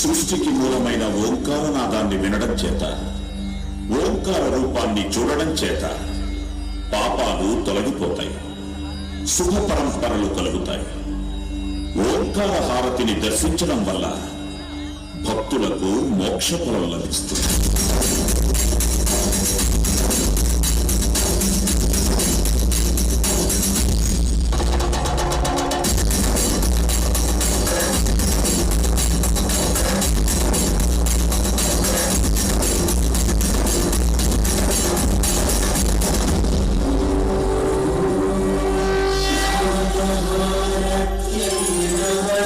సృష్టికి మూలమైన ఓంకారనాదాన్ని వినడం చేత ఓంకార రూపాన్ని చూడడం చేత పాపాలు తొలగిపోతాయి శుభ పరంపరలు కలుగుతాయి. ఓంకార హారతిని దర్శించడం వల్ల భక్తులకు మోక్ష ఫలం లభిస్తుంది.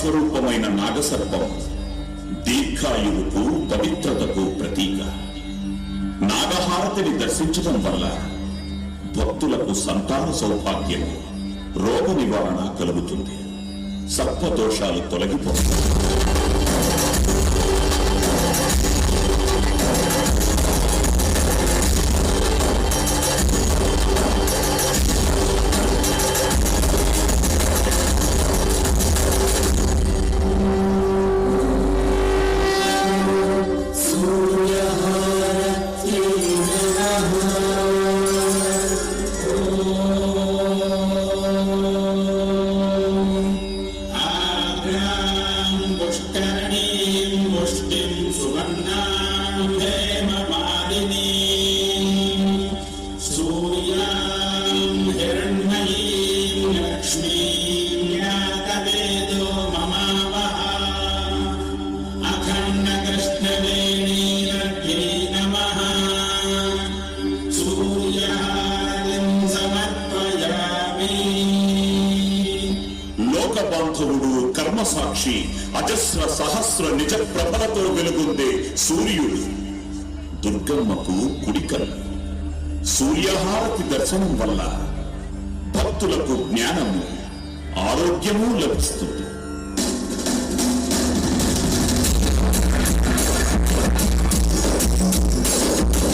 దేవతా స్వరూపమైన నాగసర్పం దీర్ఘాయువుకు పవిత్రతకు ప్రతీక. నాగహారతిని దర్శించడం వల్ల భక్తులకు సంతాన సౌభాగ్యము రోగ నివారణ కలుగుతుంది. సర్పదోషాలు తొలగిపోతాయి. rumbos, లోక కర్మ సాక్షి అజస్ర సహస్ర నిజ ప్రభలతో వెలుగుందే సూర్యుడు. దుర్గమ్మకు కుడికన్ను సూర్యహారతి దర్శనం వల్ల భక్తులకు జ్ఞానము ఆరోగ్యము లభిస్తుంది.